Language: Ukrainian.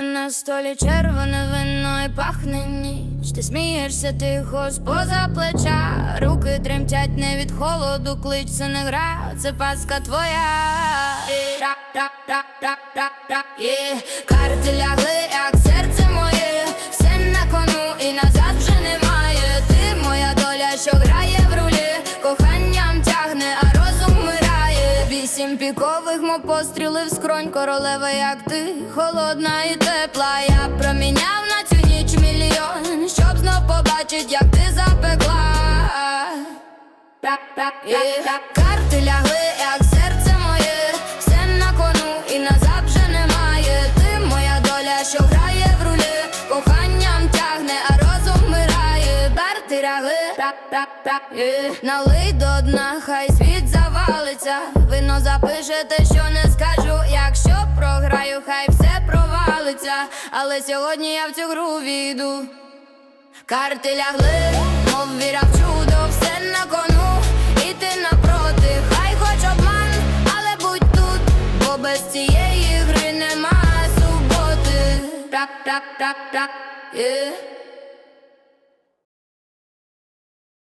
На столі червоне вино і пахне ніч. Ти смієшся тихо з-поза плеча. Руки тремтять не від холоду, клич це не гра, це паска твоя. Карти лягли, Вісім пікових, мов постріли в скронь, королева, як ти, холодна і тепла. Я проміняв на цю ніч мільйон, щоб знов побачить, як ти запекла. Є. Карти лягли, як серце моє, все на кону і назад вже немає. Ти моя доля, що грає в рулі, коханням тягне, а розум вмирає. Карти лягли, налий до дна, хай світ завалиться. Вино запише те, що не скажу. Якщо програю, хай все провалиться. Але сьогодні я в цю гру війду. Карти лягли, мов віра в чудо, все на кону, і ти напроти, хай хоч обман, але будь тут, бо без цієї гри нема суботи. Так, так, так, так, є.